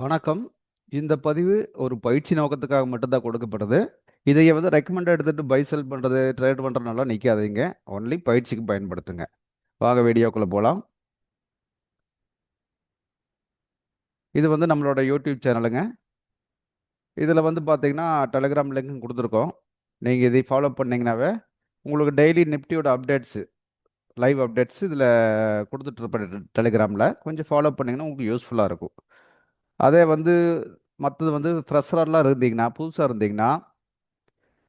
வணக்கம். இந்த பதிவு ஒரு பயிற்சி நோக்கத்துக்காக மட்டும்தான் கொடுக்கப்படுது. இதைய வந்து ரெக்கமெண்ட் எடுத்துட்டு பை, செல் பண்ணுறது ட்ரேட் பண்ணுறதுனால நிற்காதீங்க ஒன்லி பயிற்சிக்கு பயன்படுத்துங்க. வாங்க வீடியோக்குள்ளே போகலாம் இது வந்து நம்மளோட யூடியூப் சேனலுங்க. இதில் வந்து பார்த்தீங்கன்னா, டெலிகிராம் லிங்க்கும் கொடுத்துருக்கோம் நீங்கள் இதை ஃபாலோ பண்ணிங்கனாவே உங்களுக்கு டெய்லி நிப்டியோட அப்டேட்ஸு லைவ் அப்டேட்ஸ் இதில் கொடுத்துட்ருப்பேன் டெலிகிராமில் கொஞ்சம் ஃபாலோ பண்ணீங்கன்னா உங்களுக்கு யூஸ்ஃபுல்லாக இருக்கும். அதே வந்து மற்றது வந்து ஃப்ரெஷர்லாம் இருந்தீங்கன்னா, புதுசாக இருந்தீங்கன்னா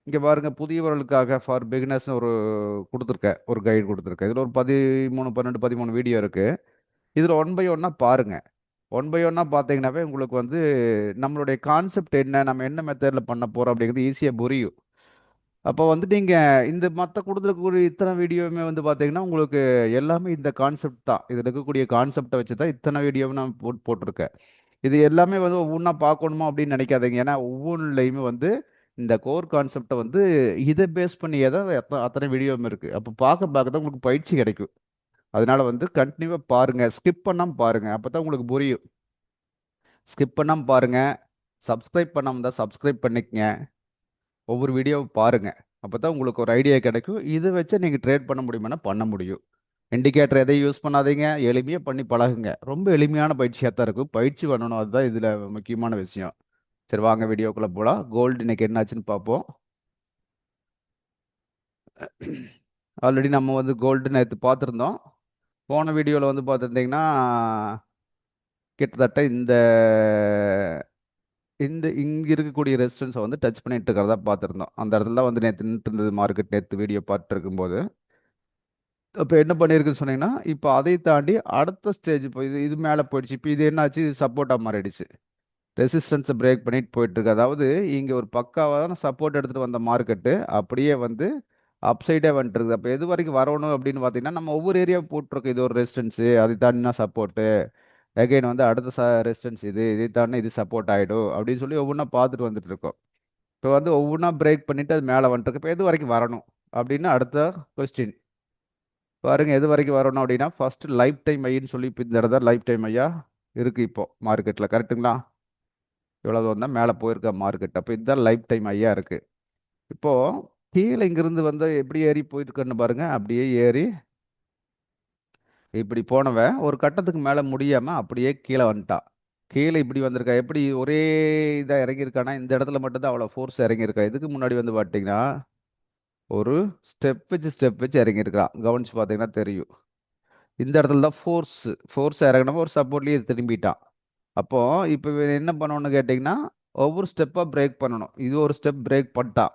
இங்கே பாருங்கள் புதியவர்களுக்காக ஃபார் பிகினர்ஸ்ன்னு ஒரு கொடுத்துருக்கேன் ஒரு கைடு கொடுத்துருக்கேன் இதில் ஒரு 13, 12, 13 வீடியோ இருக்குது இதில் ஒன் பை ஒன்னாக பாருங்கள் ஒன் பை ஒன்னாக பார்த்தீங்கன்னாவே உங்களுக்கு வந்து நம்மளுடைய கான்செப்ட் என்ன? நம்ம என்ன மெத்தடில் பண்ண போகிறோம் அப்படிங்கிறது ஈஸியாக புரியும். அப்போ வந்து நீங்கள் இந்த மற்ற கொடுத்துருக்கக்கூடிய இத்தனை வீடியோவுமே வந்து பார்த்தீங்கன்னா, உங்களுக்கு எல்லாமே இந்த கான்செப்ட் தான். இதில் இருக்கக்கூடிய கான்செப்டை வச்சு தான் இத்தனை வீடியோவும் நான் போட்டிருக்கேன் இது எல்லாமே வந்து ஒவ்வொன்றா பார்க்கணுமா அப்படின்னு நினைக்காதீங்க. ஏன்னா ஒவ்வொன்றுலையுமே வந்து இந்த கோர் கான்செப்டை வந்து இதை பேஸ் பண்ணியே தான் எத்தனை அத்தனை வீடியோவும் இருக்குது அப்போ பார்க்க பார்க்க தான் உங்களுக்கு பயிற்சி கிடைக்கும். அதனால் வந்து கண்டினியூவாக பாருங்கள் ஸ்கிப் பண்ணாம அப்போ தான் உங்களுக்கு புரியும். ஸ்கிப் பண்ணாமல் பாருங்கள் சப்ஸ்கிரைப் பண்ணாமல் தான் சப்ஸ்கிரைப் பண்ணிக்கங்க. ஒவ்வொரு வீடியோவும் பாருங்கள் அப்போ தான் உங்களுக்கு ஒரு ஐடியா கிடைக்கும். இதை வச்சு நீங்கள் ட்ரேட் பண்ண முடியுமானா பண்ண முடியும். இண்டிகேட்டர் எதையும் யூஸ் பண்ணாதீங்க. எளிமையாக பண்ணி பழகுங்க. ரொம்ப எளிமையான பயிற்சியாக தான் இருக்கும். பயிற்சி பண்ணணும். அதுதான் இதில் முக்கியமான விஷயம். சரி வாங்க வீடியோக்குள்ளே போகலாம் கோல்டு இன்னைக்கு என்னாச்சுன்னு பார்ப்போம். ஆல்ரெடி நம்ம வந்து கோல்டு நேற்று பார்த்துருந்தோம். போன வீடியோவில் வந்து பார்த்துருந்தீங்கன்னா, கிட்டத்தட்ட இந்த இந்த இங்கே இருக்கக்கூடிய ரெசிஸ்டன்ஸை வந்து டச் பண்ணிட்டு இருக்கிறதா பார்த்துருந்தோம். அந்த இடத்துல தான் வந்து நேற்று நின்னுட்டு இருந்தது மார்க்கெட் நேற்று வீடியோ பார்த்துட்டு இருக்கும்போது. இப்போ என்ன பண்ணியிருக்குன்னு சொன்னீங்கன்னா, இப்போ அதை தாண்டி அடுத்த ஸ்டேஜ் இப்போ இது இது மேலே போயிடுச்சு. இப்போ இது என்னாச்சு? இது சப்போர்ட்டாக மாறிடுச்சு. ரெசிஸ்டன்ஸை பிரேக் பண்ணிட்டு போயிட்டுருக்கு. அதாவது இங்கே ஒரு பக்காவான சப்போர்ட் எடுத்துகிட்டு வந்த மார்க்கெட்டு அப்படியே வந்து அப்சைடே வந்துட்டுருக்குது வந்துட்டுருக்கு. எது வரைக்கும் வரணும் அப்படின்னு பார்த்தீங்கன்னா, நம்ம ஒவ்வொரு ஏரியாவும் போட்டிருக்கோம் இது ஒரு ரெசிஸ்டன்ஸு, அதை தாண்டினா சப்போர்ட்டு. அகைன் வந்து அடுத்த ச ரெசிஸ்டன்ஸ் இது. இதை தாண்டி இது சப்போர்ட் ஆகிடும் அப்படின்னு சொல்லி ஒவ்வொன்றா பார்த்துட்டு வந்துட்டுருக்கோம். இப்போ வந்து ஒவ்வொன்றா பிரேக் பண்ணிவிட்டு அது மேலே வந்துட்டுருக்கு. இப்போ எது வரைக்கும் வரணும்? அப்படின்னு அடுத்த கொஸ்டின். பாருங்கள் எது வரைக்கும் வரணும் அப்படின்னா, ஃபஸ்ட்டு லைஃப் டைம் ஐன்னு சொல்லி இப்போ இந்த இடத்துல லைஃப் டைம் ஐயா இருக்குது இப்போது மார்க்கெட்டில் கரெக்ட்டுங்களா? இவ்வளோ தூரம் தான் மேல போயிருக்க மார்க்கெட். அப்போ இதுதான் லைஃப் டைம் ஐயா இருக்குது இப்போது கீழே இங்கிருந்து வந்து எப்படி ஏறி போயிருக்குன்னு பாருங்க. அப்படியே ஏறி இப்படி போனவன் ஒரு கட்டத்துக்கு மேலே முடியாமல் அப்படியே கீழே வந்துட்டான். கீழே இப்படி வந்திருக்கா. எப்படி ஒரே இதாக இறங்கியிருக்கானா இந்த இடத்துல மட்டும் தான் அவ்வளோ ஃபோர்ஸ் இறங்கியிருக்கா. இதுக்கு முன்னாடி வந்து பார்த்தீங்கன்னா, ஒரு ஸ்டெப் வச்சு ஸ்டெப் வச்சு இறங்கியிருக்கிறான் கவனிச்சு பார்த்தீங்கன்னா தெரியும். இந்த இடத்துல தான் ஃபோர்ஸ் ஃபோர்ஸ் இறங்குனவன் ஒரு சப்போர்ட்லேயே திரும்பிட்டான். அப்போ இப்போ என்ன பண்ணணும்னு கேட்டிங்கன்னா ஒவ்வொரு ஸ்டெப்பாக பிரேக் பண்ணணும். இது ஒரு ஸ்டெப் பிரேக் பண்ணிட்டான்.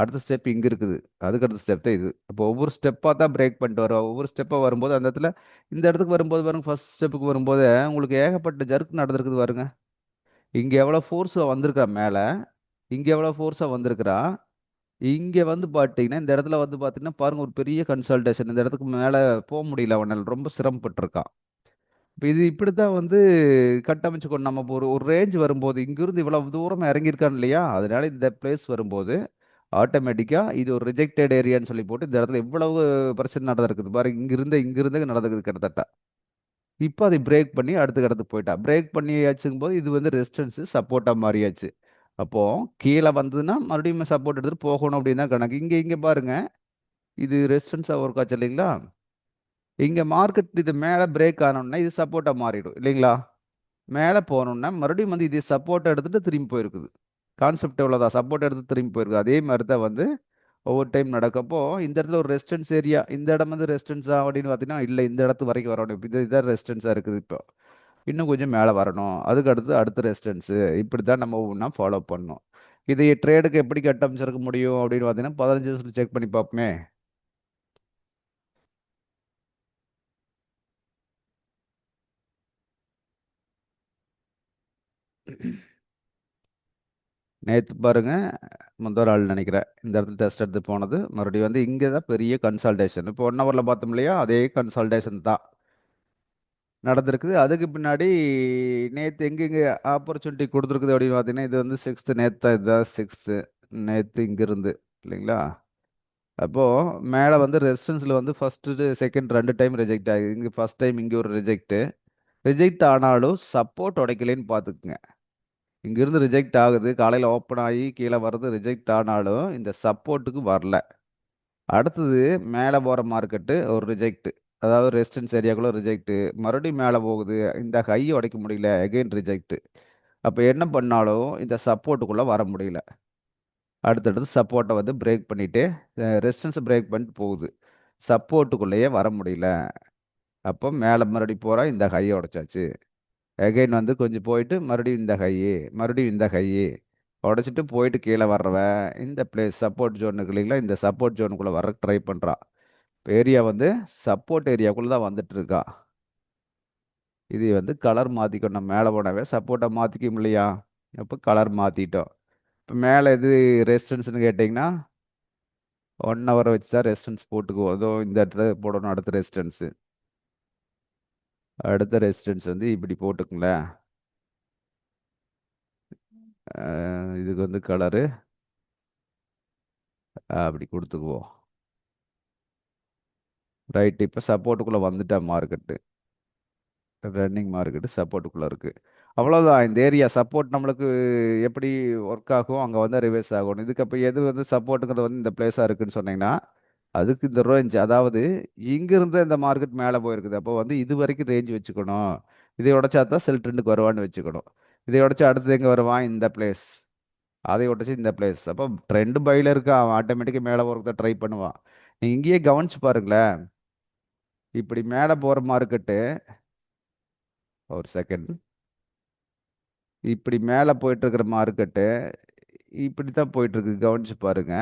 அடுத்த ஸ்டெப் இங்கே இருக்குது. அதுக்கு அடுத்த ஸ்டெப் தான் இது. அப்போ ஒவ்வொரு ஸ்டெப்பாக தான் பிரேக் பண்ணிட்டு வரும் ஒவ்வொரு ஸ்டெப்பாக வரும்போது அந்த இடத்துல இந்த இடத்துக்கு வரும்போது பாருங்க ஃபர்ஸ்ட் ஸ்டெப்புக்கு வரும்போது உங்களுக்கு ஏகப்பட்ட ஜர்க் நடந்திருக்குது பாருங்க. இங்கே எவ்வளோ ஃபோர்ஸாக வந்திருக்கான் மேலே இங்கே எவ்வளோ ஃபோர்ஸாக வந்திருக்கிறான். இங்கே வந்து பார்த்தீங்கன்னா, இந்த இடத்துல வந்து பார்த்தீங்கன்னா, பாருங்க ஒரு பெரிய கன்சல்டேஷன் இந்த இடத்துக்கு மேலே போக முடியல அவனால் ரொம்ப சிரமப்பட்டுருக்கான். இப்போ இது இப்படி தான் வந்து கட்டமைச்சுக்கணும். நம்ம ஒரு ஒரு ரேஞ்ச் வரும்போது, இங்கிருந்து இவ்வளோ தூரம் இறங்கியிருக்கான் இல்லையா? அதனால இந்த பிளேஸ் வரும்போது, ஆட்டோமேட்டிக்காக இது ஒரு ரிஜெக்டட் ஏரியான்னு சொல்லி போட்டு, இந்த இடத்துல எவ்வளவு பிரச்சனை நடந்திருக்குது பாருங்க. இங்கிருந்து இங்கிருந்து நடந்துக்குது கிட்டத்தட்ட. இப்போ அதை பிரேக் பண்ணி அடுத்த இடத்துக்கு போயிட்டா பிரேக் பண்ணியாச்சுங்கும்போது இது வந்து ரெசிஸ்டன்ஸு சப்போர்ட்டாக மாறியாச்சு. அப்போது கீழே வந்ததுன்னா மறுபடியும் சப்போர்ட் எடுத்துகிட்டு போகணும் அப்படின்னு தான் கணக்கு. இங்கே இங்கே பாருங்க. இது ரெசிஸ்டன்ஸாக ஒர்க் ஆச்சு இல்லைங்களா? இங்கே மார்க்கெட் இது மேலே பிரேக் ஆனோனே இது சப்போர்ட்டாக மாறிடும் இல்லைங்களா? மேலே போனோனே மறுபடியும் வந்து இது சப்போர்ட்டை எடுத்துகிட்டு திரும்பி போயிருக்குது. கான்செப்ட் எவ்வளோதான் சப்போர்ட் எடுத்து திரும்பி போயிருக்குது அதே மாதிரி தான் வந்து ஒவ்வொரு டைம் நடக்கப்போ, இந்த இடத்துல ஒரு ரெசிஸ்டன்ஸ் ஏரியா. இந்த இடம் வந்து ரெசிஸ்டன்ஸா அப்படின்னு பார்த்தீங்கன்னா, இல்லை இந்த இடத்து வரைக்கும் வரணும். இது இதான் ரெசிஸ்டன்ஸா இருக்குது இப்போ. இன்னும் கொஞ்சம் மேலே வரணும். அதுக்கு அடுத்து அடுத்த ரெசிஸ்டன்ஸு. இப்படி தான் நம்ம ஒவ்வொன்றா ஃபாலோ பண்ணணும். இது ட்ரேடுக்கு எப்படி கட்டமைச்சிருக்க முடியும் அப்படின்னு பார்த்தீங்கன்னா, பதினஞ்சு நிமிஷத்தில் செக் பண்ணி பார்ப்போமே. நேற்று பாருங்கள் முந்தா நாள் நினைக்கிறேன் இந்த இடத்துல டெஸ்ட் எடுத்து போனது. மறுபடியும் வந்து இங்கே தான் பெரிய கன்சல்டேஷன் இப்போ ஒன் ஹவரில் பார்த்தோம் இல்லையா? அதே கன்சல்டேஷன் தான். நடந்திருக்குது. அதுக்கு பின்னாடி நேற்று எங்கெங்கே ஆப்பர்ச்சுனிட்டி கொடுத்துருக்குது அப்படின்னு பார்த்தீங்கன்னா, இது வந்து சிக்ஸ்த்து நேற்று தான் இதுதான் சிக்ஸ்த்து நேற்று இங்கேருந்து இல்லைங்களா? அப்போது மேலே வந்து ரெசிஸ்டன்ஸ்ல வந்து ஃபர்ஸ்ட்டு, செகண்ட் ரெண்டு டைம் ரிஜெக்ட் ஆகுது. இங்கே ஃபர்ஸ்ட் டைம் இங்கே ஒரு ரிஜெக்ட்டு. ரிஜெக்ட் ஆனாலும் சப்போர்ட் உடைக்கலைன்னு பார்த்துக்குங்க இங்கேருந்து ரிஜெக்ட் ஆகுது காலையில் ஓப்பன் ஆகி கீழே வர்றது ரிஜெக்ட் ஆனாலும் இந்த சப்போர்ட்டுக்கு வரல அடுத்தது மேலே போகிற மார்க்கெட்டு ஒரு ரிஜெக்ட்டு அதாவது ரெசிஸ்டன்ஸ் ஏரியாக்குள்ளே ரிஜெக்ட்டு மறுபடியும் மேலே போகுது. இந்த ஹை உடைக்க முடியல. அகெயின் ரிஜெக்ட்டு அப்போ என்ன பண்ணாலும் இந்த சப்போர்ட்டுக்குள்ளே வர முடியல. அடுத்தடுத்து சப்போர்ட்டை வந்து பிரேக் பண்ணிவிட்டு ரெசிஸ்டன்ஸை பிரேக் பண்ணிட்டு போகுது. சப்போர்ட்டுக்குள்ளேயே வர முடியல. அப்போ மேலே மறுபடியும் போகிறா இந்த ஹையை உடைச்சாச்சு. எகைன் வந்து கொஞ்சம் போயிட்டு மறுபடியும் இந்த ஹையு மறுபடியும் இந்த ஹையு உடச்சிட்டு போயிட்டு கீழே வர்றவன் இந்த பிளேஸ் சப்போர்ட் ஜோனுக்கு இல்லைங்களா இந்த சப்போர்ட் ஜோனுக்குள்ளே வர ட்ரை பண்ணுறான் இப்போ ஏரியா வந்து சப்போர்ட் ஏரியாக்குள்ளே தான் வந்துட்டுருக்கா. இது வந்து கலர் மாற்றிக்கணும் மேலே போனவே சப்போர்ட்டை மாற்றிக்கும் இல்லையா அப்போ கலர் மாற்றிட்டோம் இப்போ மேலே எது ரெசிஸ்டன்ஸ்னு கேட்டிங்கன்னா ஒன் ஹவர் வச்சு தான் ரெசிஸ்டன்ஸ் போட்டுக்குவோம். அதோ இந்த இடத்துல போடணும் அடுத்த ரெசிஸ்டன்ஸு அடுத்த ரெசிஸ்டன்ஸ் வந்து இப்படி போட்டுக்குங்களேன். இதுக்கு வந்து கலரு. அப்படி கொடுத்துக்குவோம். ரைட் இப்போ சப்போர்ட்டுக்குள்ளே வந்துட்டா மார்க்கெட்டு ரன்னிங் மார்க்கெட்டு சப்போர்ட்டுக்குள்ளே இருக்குது அவ்வளோதான் இந்த ஏரியா சப்போர்ட் நம்மளுக்கு எப்படி ஒர்க் ஆகும்? அங்கே வந்து ரிவர்ஸ் ஆகணும் இதுக்கு அப்போ எது வந்து சப்போர்ட்டுங்கிறது வந்து இந்த பிளேஸாக இருக்குன்னு சொன்னீங்கன்னா அதுக்கு இந்த ரேஞ்ச் அதாவது இங்கிருந்து இந்த மார்க்கெட் மேலே போயிருக்குது. அப்போ வந்து இது வரைக்கும் ரேஞ்ச் வச்சுக்கணும். இதை உடைச்சா தான் செல் ட்ரெண்டுக்கு வருவான்னு வச்சுக்கணும். இதை உடைச்சா அடுத்தது எங்கே வருவான் இந்த பிளேஸ் அதை உடைச்சி இந்த பிளேஸ் அப்போ ட்ரெண்டு பையில் இருக்கான் அவன் ஆட்டோமேட்டிக்காக மேலே போகிறத ட்ரை பண்ணுவான். நீங்கள் இங்கேயே கவனிச்சு பாருங்களேன். இப்படி மேலே போகிற மார்க்கெட்டு ஒரு செகண்ட் இப்படி மேலே போயிட்டுருக்கிற மார்க்கெட்டு இப்படி தான் போயிட்டுருக்கு கவனிச்சு பாருங்க.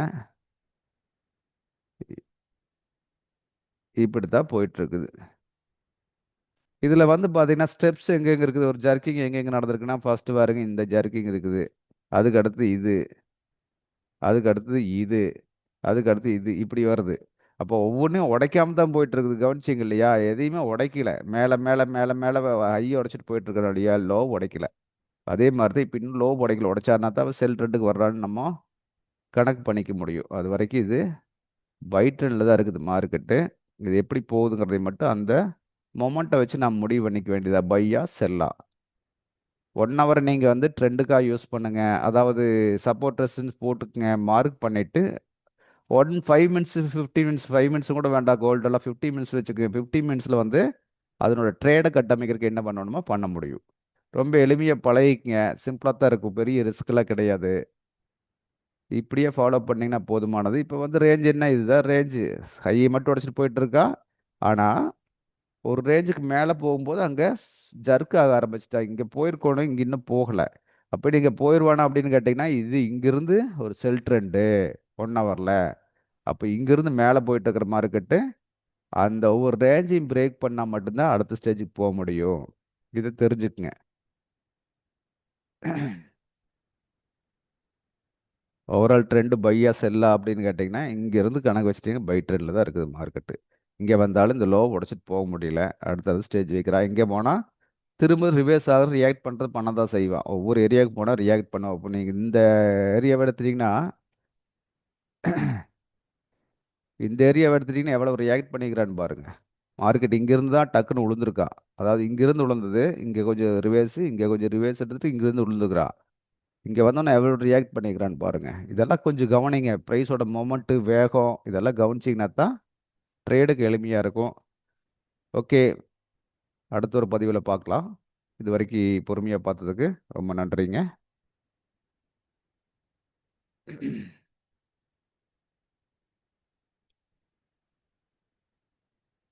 இப்படி தான் போயிட்டுருக்குது. இதில் வந்து பார்த்தீங்கன்னா ஸ்டெப்ஸ் எங்கெங்கே இருக்குது? ஒரு ஜர்க்கிங் எங்கெங்கே நடந்திருக்குன்னா ஃபஸ்ட்டு பாருங்க இந்த ஜர்க்கிங் இருக்குது. அதுக்கு அடுத்து இது. அதுக்கு அடுத்தது இது. அதுக்கு அடுத்து இது. இப்படி வருது. அப்போ ஒவ்வொன்றையும் உடைக்காம தான் போயிட்டு இருக்குது கவனிச்சிங்க இல்லையா எதையுமே உடைக்கல. மேலே மேலே மேலே மேலே ஹை உடைச்சிட்டு போயிட்டு இருக்கிறோம் இல்லையா லோ உடைக்கல. அதே மாதிரி தான் இப்போ இன்னும் லோ உடைக்கல. உடைச்சாருனா தான் செல் ட்ரெண்டுக்கு வர்றான்னு நம்ம கணக்கு பண்ணிக்க முடியும். அது வரைக்கும் இது பை ட்ரெண்டில் தான் இருக்குது மார்க்கெட்டு இது எப்படி போகுதுங்கிறதை மட்டும் அந்த மொமெண்ட்டை வச்சு நாம் முடிவு பண்ணிக்க வேண்டியதா? பையா செல்லா ஒன் ஹவர் நீங்கள் வந்து ட்ரெண்டுக்காக யூஸ் பண்ணுங்கள் அதாவது சப்போர்ட் ரெசிஸ்டன்ஸ் போட்டுக்குங்க. மார்க் பண்ணிவிட்டு one five minutes fifty minutes five மினிட்ஸும் கூட வேண்டாம் கோல்டெல்லாம் ஃபிஃப்டி மினிட்ஸ் வச்சுக்கோங்க. ஃபிஃப்டி மினிட்ஸில் வந்து அதனோட ட்ரேடை கட்டமைக்கிறதுக்கு என்ன பண்ணணுமோ பண்ண முடியும். ரொம்ப எளிமையாக பழகிக்கங்க. சிம்பிளாக தான் இருக்கும். பெரிய ரிஸ்க்கெலாம் கிடையாது. இப்படியே ஃபாலோ பண்ணிங்கன்னா போதுமானது. இப்போ வந்து ரேஞ்ச் என்ன? இதுதான் ரேஞ்சு ஹையை மட்டும் உடச்சிட்டு போயிட்டுருக்கா ஆனால் ஒரு ரேஞ்சுக்கு மேலே போகும்போது அங்கே ஜர்க் ஆக ஆரம்பிச்சிட்டா. இங்கே போயிருக்கணும் இங்கே இன்னும் போகலை. அப்படி இங்கே போயிடுவானா அப்படின்னு கேட்டிங்கன்னா இது இங்கிருந்து ஒரு செல் ட்ரெண்டு ஒன் ஹவரில் அப்போ இங்கேருந்து மேலே போயிட்டு இருக்கிற மார்க்கெட்டு அந்த ஒவ்வொரு ரேஞ்சையும் பிரேக் பண்ணால் மட்டும்தான் அடுத்த ஸ்டேஜுக்கு போக முடியும். இதை தெரிஞ்சுக்குங்க. ஓவரால் ட்ரெண்டு பையா செல்லா அப்படின்னு கேட்டிங்கன்னா இங்கேருந்து கணக்கு வச்சிட்டிங்க பை ட்ரெண்டில் தான் இருக்குது மார்க்கெட்டு இங்கே வந்தாலும் இந்த லோ உடச்சிட்டு போக முடியல. அடுத்தது ஸ்டேஜ் வைக்கிறா. இங்கே போனால் திரும்ப ரிவேர்ஸ் ஆக ரியாக்ட் பண்ணுறது பண்ண தான் செய்வான் ஒவ்வொரு ஏரியாவுக்கு போனால் ரியாக்ட் பண்ணுவோம் இப்போ நீங்கள் இந்த ஏரியாவை எடுத்துட்டிங்கன்னா இந்த ஏரியாவை எடுத்துட்டிங்கன்னா எவ்வளோ ரியாக்ட் பண்ணிக்கிறான்னு பாருங்கள் மார்க்கெட் இங்கேருந்து தான் டக்குன்னு விழுந்திருக்கான் அதாவது இங்கேருந்து விழுந்தது இங்கே கொஞ்சம் ரிவேர்ஸு இங்கே கொஞ்சம் ரிவேர்ஸ் எடுத்துகிட்டு இங்கேருந்து விழுந்துக்கிறான் இங்கே வந்தோன்னே எவ்வளோ ரியாக்ட் பண்ணிக்கிறான்னு பாருங்கள் இதெல்லாம் கொஞ்சம் கவனிங்க. ப்ரைஸோட மொமெண்ட்டு வேகம் இதெல்லாம் கவனிச்சிங்கன்னா தான் ட்ரேடுக்கு எளிமையாக இருக்கும். ஓகே அடுத்த ஒரு பதிவில் பார்க்கலாம். இது வரைக்கும் பொறுமையாக பார்த்ததுக்கு ரொம்ப நன்றிங்க.